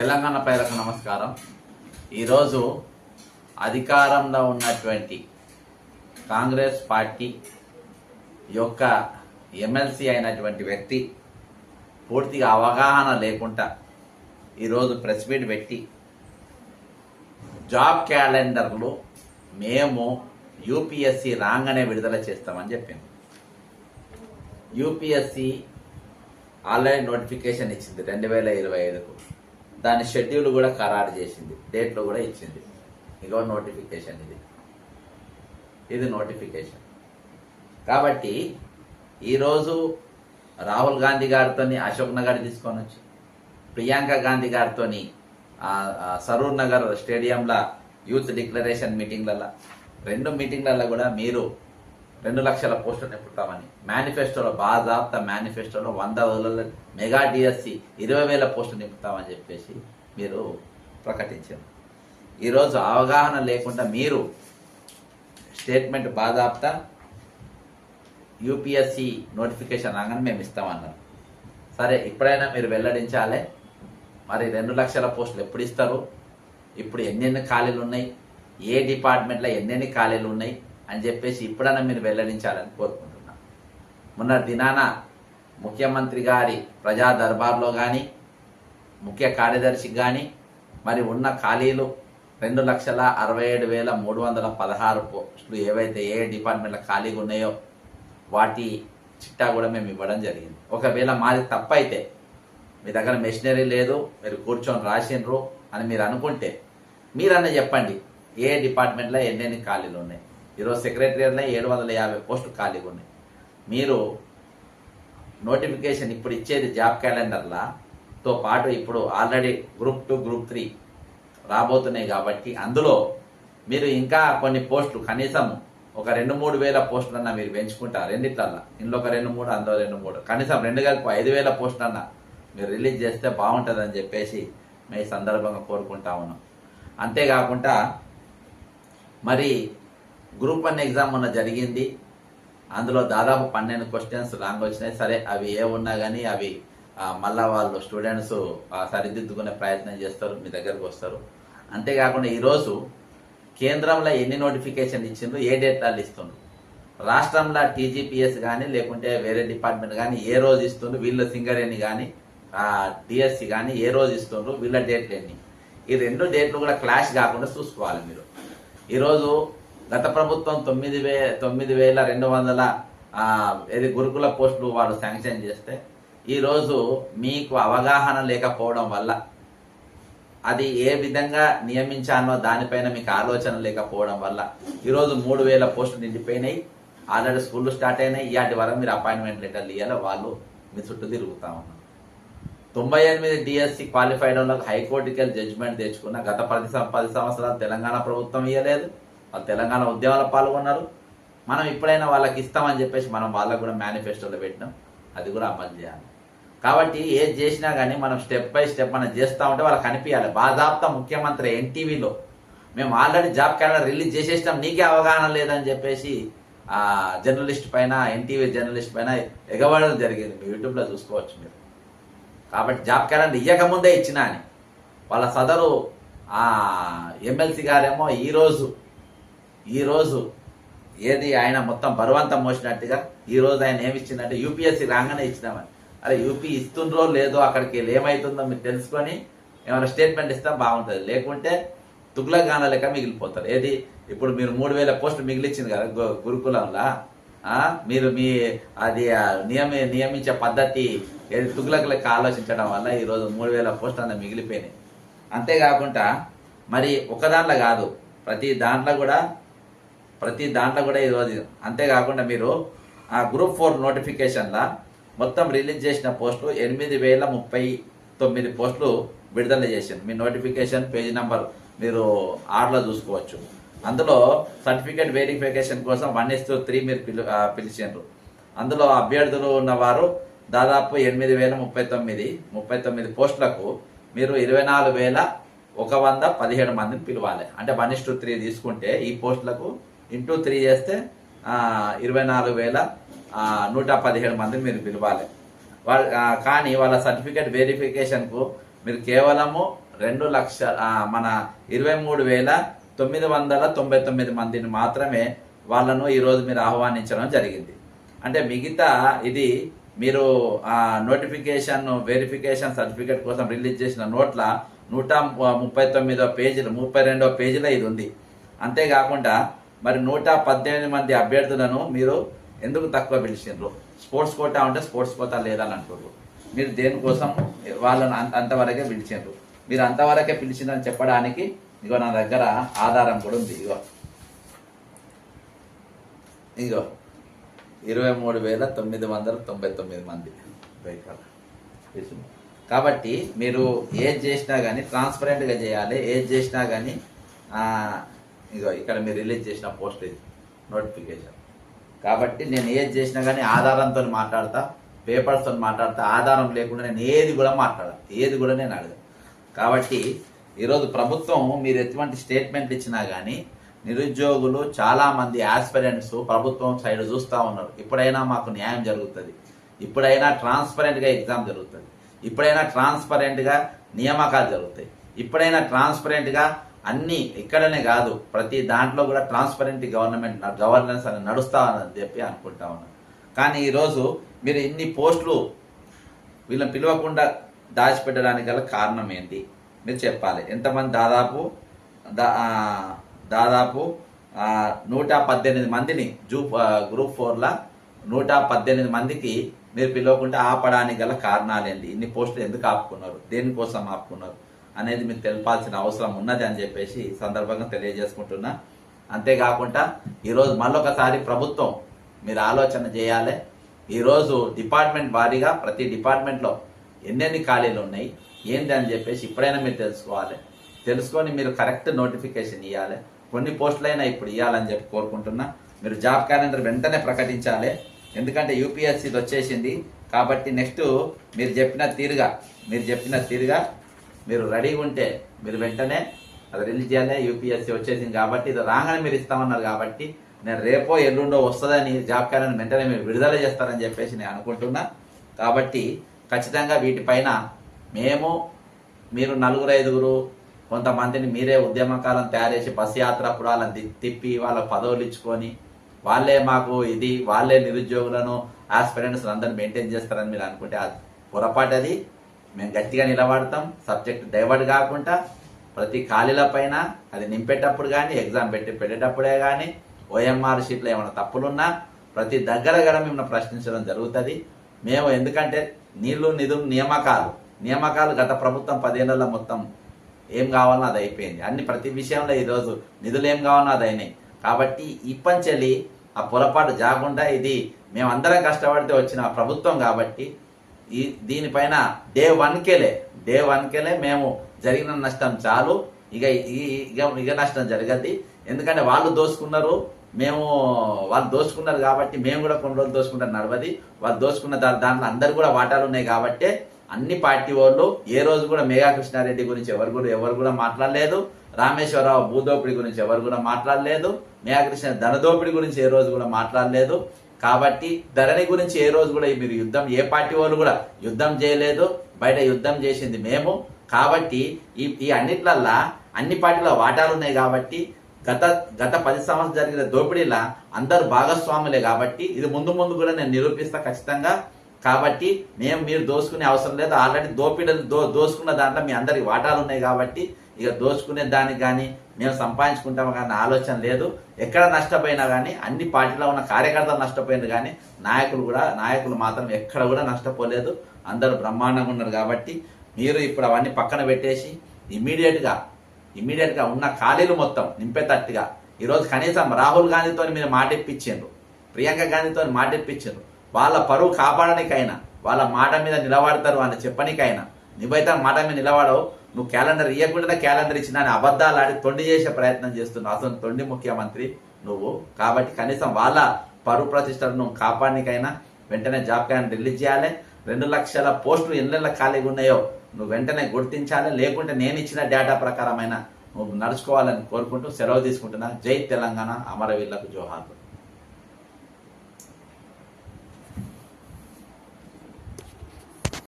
తెలంగాణ ప్రజలకు నమస్కారం. ఈరోజు అధికారంలో ఉన్నటువంటి కాంగ్రెస్ పార్టీ యొక్క ఎమ్మెల్సీ అయినటువంటి వ్యక్తి పూర్తిగా అవగాహన లేకుండా ఈరోజు ప్రెస్ మీట్ పెట్టి జాబ్ క్యాలెండర్లు మేము యూపీఎస్సి రాగానే విడుదల చేస్తామని చెప్పింది. యూపీఎస్సి ఆన్లైన్ నోటిఫికేషన్ ఇచ్చింది రెండు వేల ఇరవై ఐదుకు. దాని షెడ్యూల్ కూడా ఖరారు చేసింది. డేట్లు కూడా ఇచ్చింది. ఇగో నోటిఫికేషన్ ఇది. ఇది నోటిఫికేషన్ కాబట్టి ఈరోజు రాహుల్ గాంధీ గారితో అశోక్ నగర్ తీసుకొని వచ్చి ప్రియాంక గాంధీ గారితో సరూర్ నగర్ స్టేడియంలో యూత్ డిక్లరేషన్ మీటింగ్లలో రెండు మీటింగ్లలో కూడా మీరు రెండు లక్షల పోస్టులు నింపుతామని మేనిఫెస్టోలో బాధాప్త మేనిఫెస్టోలో వంద రోజులలో మెగా డిఎస్సి ఇరవై వేల పోస్టులు నింపుతామని చెప్పేసి మీరు ప్రకటించారు. ఈరోజు అవగాహన లేకుండా మీరు స్టేట్మెంట్ బాధాప్త యూపీఎస్సి నోటిఫికేషన్ రాగానే మేము ఇస్తామన్నారు. సరే ఇప్పుడైనా మీరు వెల్లడించాలి. మరి రెండు లక్షల పోస్టులు ఎప్పుడు ఇస్తారు? ఇప్పుడు ఎన్నెన్ని ఖాళీలు ఉన్నాయి? ఏ డిపార్ట్మెంట్లో ఎన్నెన్ని ఖాళీలు ఉన్నాయి? అని చెప్పేసి ఇప్పుడన్నా మీరు వెల్లడించాలని కోరుకుంటున్నాను మొన్న దినాన ముఖ్యమంత్రి గారి ప్రజా దర్బార్లో కానీ ముఖ్య కార్యదర్శికి కానీ మరి ఉన్న ఖాళీలు రెండు లక్షల అరవై ఏడు వేల మూడు వందల పదహారు పోస్టులు ఏవైతే ఏ డిపార్ట్మెంట్లో ఖాళీగా ఉన్నాయో వాటి చిట్టా కూడా మేము ఇవ్వడం జరిగింది. ఒకవేళ మాది తప్పైతే మీ దగ్గర మెషినరీ లేదు మీరు కూర్చొని రాసిండ్రు అని మీరు అనుకుంటే మీరన్నా చెప్పండి ఏ డిపార్ట్మెంట్లో ఎన్నెన్ని ఖాళీలు ఉన్నాయి? ఈరోజు సెక్రటరియట్లో ఏడు వందల యాభై పోస్టులు ఖాళీగా ఉన్నాయి. మీరు నోటిఫికేషన్ ఇప్పుడు ఇచ్చేది జాబ్ క్యాలెండర్లా? తో పాటు ఇప్పుడు already group two group three రాబోతున్నాయి కాబట్టి అందులో మీరు ఇంకా కొన్ని పోస్టులు కనీసం ఒక రెండు మూడు వేల పోస్టులన్నా మీరు పెంచుకుంటారు. రెండిట్లల్లా. ఇందులో ఒక రెండు మూడు అందులో రెండు మూడు. కనీసం రెండు కలిపి ఐదు వేల పోస్టులన్నా మీరు రిలీజ్ చేస్తే బాగుంటుందని చెప్పేసి మేము సందర్భంగా కోరుకుంటా ఉన్నాం. అంతేకాకుండా మరి గ్రూప్ వన్ ఎగ్జామ్ మొన్న జరిగింది. అందులో దాదాపు పన్నెండు క్వశ్చన్స్ రాంగ్ వచ్చినాయి. సరే అవి ఏ ఉన్నా కానీ అవి మళ్ళా వాళ్ళు స్టూడెంట్స్ సరిదిద్దుకునే ప్రయత్నం చేస్తారు మీ దగ్గరకు వస్తారు. అంతేకాకుండా ఈరోజు కేంద్రంలో ఎన్ని నోటిఫికేషన్ ఇచ్చిండ్రు ఏ డేట్లు ఇస్తుండ్రు? రాష్ట్రంలో టీజీపీఎస్ కానీ లేకుంటే వేరే డిపార్ట్మెంట్ కానీ ఏ రోజు ఇస్తుండ్రు? వీళ్ళ సింగరేణి కానీ డిఎస్సి కానీ ఏ రోజు ఇస్తుండ్రు? వీళ్ళ డేట్లు ఎన్ని? ఈ రెండు డేట్లు కూడా క్లాష్ కాకుండా చూసుకోవాలి మీరు. ఈరోజు గత ప్రభుత్వం తొమ్మిది వే తొమ్మిది వేల రెండు వందల ఏది గురుకుల పోస్టులు వాళ్ళు శాంక్షన్ చేస్తే ఈరోజు మీకు అవగాహన లేకపోవడం వల్ల అది ఏ విధంగా నియమించానో దానిపైన మీకు ఆలోచన లేకపోవడం వల్ల ఈరోజు మూడు వేల పోస్టులు నిండిపోయినాయి. ఆల్రెడీ స్కూళ్ళు స్టార్ట్ అయినాయి. ఇవాటి వరకు మీరు అపాయింట్మెంట్ లెటర్లు ఇవ్వాలి వాళ్ళు మీ చుట్టూ తిరుగుతా ఉన్నారు. తొంభై ఎనిమిది డిఎస్సి క్వాలిఫైడ్ వాళ్ళకి హైకోర్టుకి వెళ్ళి జడ్జిమెంట్ తెచ్చుకున్న గత పది సం- పది సంవత్సరాలు తెలంగాణ ప్రభుత్వం ఇవ్వలేదు వాళ్ళు తెలంగాణ ఉద్యమాలు పాల్గొన్నారు. మనం ఇప్పుడైనా వాళ్ళకి ఇస్తామని చెప్పేసి మనం వాళ్ళకు కూడా మేనిఫెస్టోలో పెట్టినాం. అది కూడా అమలు చేయాలి. కాబట్టి ఏది చేసినా కానీ మనం స్టెప్ బై స్టెప్ మనం చేస్తూ ఉంటే వాళ్ళకి కనిపించాలి బాధాప్త ముఖ్యమంత్రి ఎన్టీవీలో మేము ఆల్రెడీ జాబ్ క్యాలెండర్ రిలీజ్ చేసేసినాం. నీకే అవగాహన లేదని చెప్పేసి ఆ జర్నలిస్ట్ పైన ఎన్టీవీ జర్నలిస్ట్ పైన ఎగబడడం జరిగింది. మీ యూట్యూబ్లో చూసుకోవచ్చు మీరు. కాబట్టి జాబ్ క్యాలెండర్ ఇయ్యకముందే ఇచ్చినా అని. వాళ్ళ సదరు ఆ ఎమ్మెల్సీ గారేమో ఈరోజు ఈరోజు ఏది ఆయన మొత్తం బలవంతం మోసినట్టుగా ఈ రోజు ఆయన ఏమి ఇచ్చిందంటే యూపీఎస్సీ రాగానే ఇచ్చినామని. అరే యూపీ ఇస్తుండ్రో లేదో అక్కడికి వెళ్ళి ఏమవుతుందో మీరు తెలుసుకొని ఏమైనా స్టేట్మెంట్ ఇస్తే బాగుంటుంది. లేకుంటే తుగ్లగాన లెక్క మిగిలిపోతారు. ఏది? ఇప్పుడు మీరు మూడు వేల పోస్టులు మిగిలిచ్చింది కదా గురుకులంలో? మీరు మీ అది నియమి నియమించే పద్ధతి ఏది? తుగ్లక్ లెక్క ఆలోచించడం వల్ల ఈరోజు మూడు వేల పోస్టులు అంతా మిగిలిపోయినాయి. అంతేకాకుండా మరి ఒకదాంట్లో కాదు ప్రతి దాంట్లో కూడా ప్రతి దాంట్లో కూడా ఈరోజు అంతేకాకుండా మీరు ఆ గ్రూప్ ఫోర్ నోటిఫికేషన్ల మొత్తం రిలీజ్ చేసిన పోస్టులు ఎనిమిది వేల ముప్పై తొమ్మిది పోస్టులు విడుదల చేసింది. మీ నోటిఫికేషన్ పేజ్ నెంబర్ మీరు ఆర్లో చూసుకోవచ్చు. అందులో సర్టిఫికేట్ వెరిఫికేషన్ కోసం వన్ ఇస్ త్రీ మీరు పిలు పిలిచిండ్రు. అందులో అభ్యర్థులు ఉన్నవారు దాదాపు ఎనిమిది వేల ముప్పై తొమ్మిది ముప్పై తొమ్మిది పోస్టులకు మీరు ఇరవై నాలుగు వేల ఒక వంద పదిహేడు మందిని పిలవాలి. అంటే వన్ ఇస్ త్రీ తీసుకుంటే ఈ పోస్టులకు ఇంటూ త్రీ చేస్తే ఇరవై నాలుగు వేల నూట పదిహేడు మందిని మీరు పిలవాలి. వాళ్ళ కానీ వాళ్ళ సర్టిఫికేట్ వెరిఫికేషన్కు మీరు కేవలము రెండు లక్ష మన ఇరవై మూడు వేల తొమ్మిది వందల తొంభై తొమ్మిది మందిని మాత్రమే వాళ్ళను ఈరోజు మీరు ఆహ్వానించడం జరిగింది. అంటే మిగతా ఇది మీరు నోటిఫికేషన్ వెరిఫికేషన్ సర్టిఫికేట్ కోసం రిలీజ్ చేసిన నోట్ల నూట ముప్పై తొమ్మిదో పేజీలు ముప్పై రెండో పేజీలో ఇది ఉంది. అంతేకాకుండా మరి నూట పద్దెనిమిది మంది అభ్యర్థులను మీరు ఎందుకు తక్కువ పిలిచిండ్రు? స్పోర్ట్స్ కోటా ఉంటే స్పోర్ట్స్ కోటా లేదని అంటున్నారు మీరు దేనికోసం వాళ్ళను అంత- అంతవరకే పిలిచిండ్రు? మీరు అంతవరకే పిలిచిందని చెప్పడానికి ఇగో నా దగ్గర ఆధారం కూడా ఉంది ఇగో. ఇగో ఇరవై మూడు వేల తొమ్మిది వందల తొంభై తొమ్మిది మంది కాబట్టి మీరు ఏది చేసినా కానీ ట్రాన్స్పరెంట్గా చేయాలి ఏది చేసినా కానీ ఇగో ఇక్కడ మీరు రిలీజ్ చేసిన పోస్ట్ ఇది నోటిఫికేషన్ కాబట్టి నేను ఏది చేసినా కానీ ఆధారంతో మాట్లాడతా పేపర్స్తో మాట్లాడతా ఆధారం లేకుండా నేను ఏది కూడా మాట్లాడను ఏది కూడా నేను అడగను. కాబట్టి ఈరోజు ప్రభుత్వం మీరు ఎటువంటి స్టేట్మెంట్ ఇచ్చినా కానీ నిరుద్యోగులు చాలామంది ఆస్పిరెంట్స్ ప్రభుత్వం సైడ్ చూస్తూ ఉన్నారు. ఇప్పుడైనా మాకు న్యాయం జరుగుతుంది. ఇప్పుడైనా ట్రాన్స్పరెంట్గా ఎగ్జామ్ జరుగుతుంది. ఇప్పుడైనా ట్రాన్స్పరెంట్గా నియామకాలు జరుగుతాయి. ఇప్పుడైనా ట్రాన్స్పరెంట్గా అన్ని ఇక్కడనే కాదు ప్రతి దాంట్లో కూడా ట్రాన్స్పరెంట్ గవర్నమెంట్ గవర్నెన్స్ అని నడుస్తామని చెప్పి అనుకుంటా ఉన్నాను కానీ ఈరోజు మీరు ఇన్ని పోస్టులు వీళ్ళని పిలవకుండా దాచిపెట్టడానికి గల కారణం ఏంటి? మీరు చెప్పాలి. ఎంతమంది దాదాపు దాదాపు నూట పద్దెనిమిది మందిని జూ గ్రూప్ ఫోర్లో నూట పద్దెనిమిది మందికి మీరు పిలవకుండా ఆపడానికి గల కారణాలు ఏంటి? ఇన్ని పోస్టులు ఎందుకు ఆపుకున్నారు? దేనికోసం ఆపుకున్నారు? అనేది మీరు తెలపాల్సిన అవసరం ఉన్నది అని చెప్పేసి సందర్భంగా తెలియజేసుకుంటున్నా. అంతేకాకుండా ఈరోజు మళ్ళొకసారి ప్రభుత్వం మీరు ఆలోచన చేయాలి. ఈరోజు డిపార్ట్మెంట్ వారీగా ప్రతి డిపార్ట్మెంట్లో ఎన్నెన్ని ఖాళీలు ఉన్నాయి ఏంటి అని చెప్పేసి ఇప్పుడైనా మీరు తెలుసుకోవాలి. తెలుసుకొని మీరు కరెక్ట్ నోటిఫికేషన్ ఇవ్వాలి కొన్ని పోస్టులైనా ఇప్పుడు ఇవ్వాలని చెప్పి కోరుకుంటున్నా. మీరు జాబ్ క్యాలెండర్ వెంటనే ప్రకటించాలి. ఎందుకంటే యూపీఎస్సీది వచ్చేసింది. కాబట్టి నెక్స్ట్ మీరు చెప్పిన తీరుగా మీరు చెప్పిన తీరుగా మీరు రెడీగా ఉంటే మీరు వెంటనే అది రిలీజ్ చేయాలి యూపీఎస్సీ వచ్చేసింది కాబట్టి ఇది రాగానే మీరు ఇస్తామన్నారు కాబట్టి నేను రేపో ఎల్లుండో వస్తుందని జాబ్ క్యాలెండర్ వెంటనే మీరు విడుదల చేస్తారని చెప్పేసి నేను అనుకుంటున్నా. కాబట్టి ఖచ్చితంగా వీటిపైన మేము మీరు నలుగురు ఐదుగురు కొంతమందిని మీరే ఉద్యమకాలం తయారు చేసి బస్ యాత్ర అప్పుడు వాళ్ళని తి- తిప్పి వాళ్ళ పదవులు ఇచ్చుకొని వాళ్ళే మాకు ఇది వాళ్ళే నిరుద్యోగులను ఆస్పిరెంట్స్ అందరిని మెయింటైన్ చేస్తారని మీరు అనుకుంటే అది పొరపాటు అది. మేము గట్టిగా నిలబడతాం. సబ్జెక్ట్ డైవర్ట్ కాకుండా ప్రతి ఖాళీల పైన అది నింపేటప్పుడు కానీ ఎగ్జామ్ పెట్టి పెట్టేటప్పుడే కానీ ఓఎంఆర్ షీట్లో ఏమైనా తప్పులున్నా ప్రతి దగ్గర కూడా మిమ్మల్ని ప్రశ్నించడం జరుగుతుంది. మేము ఎందుకంటే నీళ్ళు నిధులు నియామకాలు నియామకాలు గత ప్రభుత్వం పదేళ్ళలో మొత్తం ఏం కావాలన్నా అది అయిపోయింది. అన్ని ప్రతి విషయంలో ఈరోజు నిధులు ఏం కావాలన్నా అది అయినాయి. కాబట్టి ఇప్పంచెలి ఆ పొరపాటు జాకుండా ఇది. మేమందరం కష్టపడితే వచ్చిన ప్రభుత్వం కాబట్టి ఈ దీనిపైన డే వన్కేలే డే వన్కేలే మేము జరిగిన నష్టం చాలు. ఇక ఈ ఇక ఇక నష్టం జరగద్ది. ఎందుకంటే వాళ్ళు దోసుకున్నారు. మేము వాళ్ళు దోసుకున్నారు కాబట్టి మేము కూడా కొన్ని రోజులు దోసుకుంటారు నడవది. వాళ్ళు దోసుకున్న దాంట్లో అందరు కూడా వాటాలు ఉన్నాయి కాబట్టి అన్ని పార్టీ వాళ్ళు ఏ రోజు కూడా మేఘా కృష్ణారెడ్డి గురించి ఎవరు కూడా ఎవరు కూడా మాట్లాడలేదు. రామేశ్వరరావు భూదోపిడి గురించి ఎవరు కూడా మాట్లాడలేదు. మేఘా కృష్ణ ధనదోపిడి గురించి ఏ రోజు కూడా మాట్లాడలేదు. కాబట్టి ధరణి గురించి ఏ రోజు కూడా మీరు యుద్ధం ఏ పార్టీ వాళ్ళు కూడా యుద్ధం చేయలేదు బయట యుద్ధం చేసింది మేము. కాబట్టి ఈ ఈ అన్నిట్లల్లా అన్ని పార్టీల వాటాలు ఉన్నాయి కాబట్టి గత గత పది సంవత్సరం జరిగిన దోపిడీలా అందరు భాగస్వాములే కాబట్టి ఇది ముందు ముందు కూడా నేను నిరూపిస్తా ఖచ్చితంగా. కాబట్టి మేము మీరు దోసుకునే అవసరం లేదు. ఆల్రెడీ దోపిడీలు దో దోసుకున్న దాంట్లో మీ అందరికి వాటాలు ఉన్నాయి కాబట్టి ఇక దోచుకునే దానికి కానీ మేము సంపాదించుకుంటాము కానీ ఆలోచన లేదు. ఎక్కడ నష్టపోయినా కానీ అన్ని పార్టీలో ఉన్న కార్యకర్తలు నష్టపోయింది కానీ నాయకులు కూడా నాయకులు మాత్రం ఎక్కడ కూడా నష్టపోలేదు. అందరూ బ్రహ్మాండంగా ఉన్నారు కాబట్టి మీరు ఇప్పుడు అవన్నీ పక్కన పెట్టేసి ఇమీడియట్గా ఇమీడియట్గా ఉన్న ఖాళీలు మొత్తం నింపేటట్టుగా ఈరోజు కనీసం రాహుల్ గాంధీతో మీరు మాటిప్పించారు ప్రియాంక గాంధీతో మాటిప్పించారు వాళ్ళ పరువు కాపాడడానికైనా వాళ్ళ మాట మీద నిలబడతారు అని చెప్పనికైనా నువ్వైతే మాట మీద నిలబడవు. నువ్వు క్యాలెండర్ ఇవ్వకుండా క్యాలెండర్ ఇచ్చిన అని అబద్ధాలు ఆడి తొండి చేసే ప్రయత్నం చేస్తున్నావు అసలు తొండి ముఖ్యమంత్రి నువ్వు. కాబట్టి కనీసం వాళ్ళ పరువు ప్రతిష్టను నువ్వు కాపాడనికైనా వెంటనే జాబ్ క్యాలెండర్ రిలీజ్ చేయాలి. రెండు లక్షల పోస్టులు ఎన్ని ఖాళీగా ఉన్నాయో నువ్వు వెంటనే గుర్తించాలి. లేకుంటే నేను ఇచ్చిన డేటా ప్రకారమైన నువ్వు నడుచుకోవాలని కోరుకుంటూ సెలవు తీసుకుంటున్నా. జై తెలంగాణ అమరవీళ్ళకు జోహార్లు.